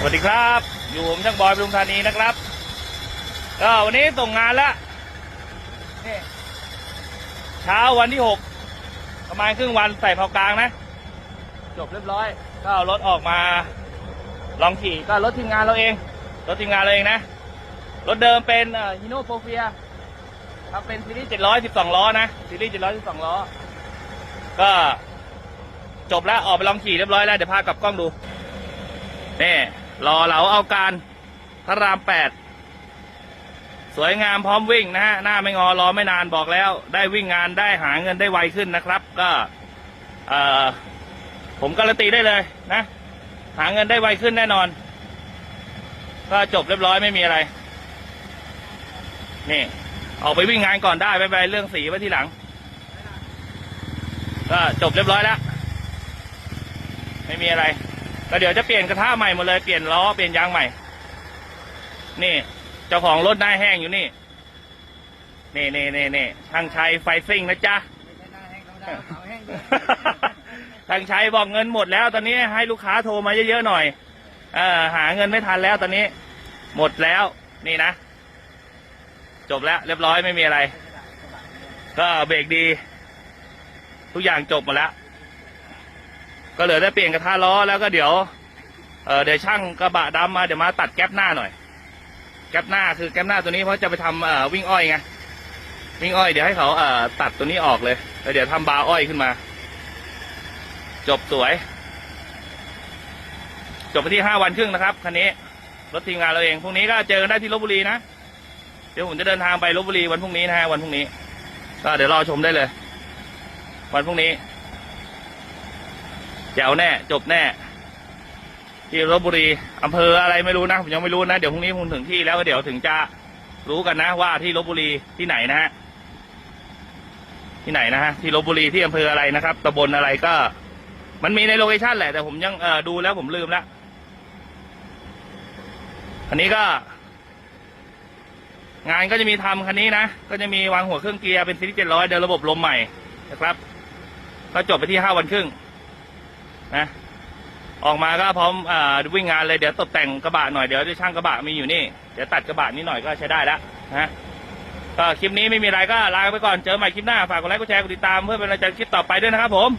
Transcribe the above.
สวัสดีครับ อยู่ผมช่างบอยปทุมธานีนะครับก็วันนี้ส่งงานแล้วเช้าวันที่หกประมาณครึ่งวันใส่เผากลางนะ จบเรียบร้อย ก็เอารถออกมา ลองขี่ก็รถทีมงานเราเอง รถทีมงานเราเองนะ รถเดิมเป็นฮิโนโปรเฟียครับเป็นซีรีส์712ล้อนะ ซีรีส์712ล้อ ก็จบแล้วออกไปลองขี่เรียบร้อยแล้ว เดี๋ยวพากลับกล้องดูนี่ รอเหลาเอาการพระรามแปดสวยงามพร้อมวิ่งนะฮะหน้าไม่งอรอไม่นานบอกแล้ว ได้วิ่งงานได้หาเงินได้ไวขึ้นนะครับ ก็เออผมการันตีได้เลยนะ หาเงินได้ไวขึ้นแน่นอน ก็จบเรียบร้อยไม่มีอะไร นี่ ออกไปวิ่งงานก่อนได้ไปไปเรื่องสีไว้ทีหลัง ก็จบเรียบร้อยแล้ว ไม่มีอะไร ก็เดี๋ยวจะเปลี่ยนกระทะใหม่หมดเลย เปลี่ยนล้อเปลี่ยนยางใหม่ นี่ เจ้าของรถหน้าแห้งอยู่นี่ นี่นี่นี่นี่ทางชัยไฟซิ่งนะจ๊ะทางชัยบอกเงินหมดแล้ว ตอนนี้ให้ลูกค้าโทรมาเยอะๆหน่อย เออหาเงินไม่ทันแล้วตอนนี้ หมดแล้ว นี่นะ จบแล้วเรียบร้อยไม่มีอะไร ก็เบรกดี ทุกอย่างจบหมดแล้ว ก็เหลือแต่เปลี่ยนกระทะล้อแล้วก็เดี๋ยวเเดี๋ยวช่างกระบะดำมาเดี๋ยวมาตัดแก๊ปหน้าหน่อย แก๊ปหน้าคือแก๊ปหน้าตัวนี้เพราะจะไปทำเอวิ่งอ้อยไงวิ่งอ้อยเดี๋ยวให้เขาเออตัดตัวนี้ออกเลยแล้วเดี๋ยวทำบาร์อ้อยขึ้นมา จบสวย จบไปที่ห้าวันครึ่งนะครับคันนี้รถทีมงานเราเองพรุ่งนี้ก็เจอกันได้ที่ลบบุรีนะเดี๋ยวผมจะเดินทางไปลบบุรีวันพรุ่งนี้นะฮะวันพรุ่งนี้ ก็เดี๋ยวรอชมได้เลย วันพรุ่งนี้ จ๋วแน่ จบแน่ ที่ลบบุรีอำเภออะไรไม่รู้นะผมยังไม่รู้นะ เดี๋ยวพรุ่งนี้ผมถึงที่แล้วก็เดี๋ยวถึงจะรู้กันนะว่าที่ลบบุรีที่ไหนนะฮะที่ไหนนะฮะที่ลบบุรีที่อำเภออะไรนะครับตำบลอะไรก็ มันมีในโลเคชันแหละ แต่ผมยังเออดูแล้วผมลืมแล้วอันนี้ก็ งานก็จะมีทำคันนี้นะ ก็จะมีวางหัวเครื่องเกียร์เป็นซีรีส์เจ็ดร้อยเดินระบบลมใหม่นะครับ ก็จบไปที่ห้าวันครึ่ง นะ ออกมาก็พร้อมอ่าวิ่งงานเลยเดี๋ยวตกแต่งกระบะหน่อยเดี๋ยวจะช่างกระบะมีอยู่นี่เดี๋ยวตัดกระบะนี้หน่อยก็ใช้ได้แล้วนะก็คลิปนี้ไม่มีอะไรก็ลาไปก่อนเจอใหม่คลิปหน้าฝากกดไลค์กดแชร์กดติดตามเพื่อเป็นกำลังใจคลิปต่อไปด้วยนะครับผม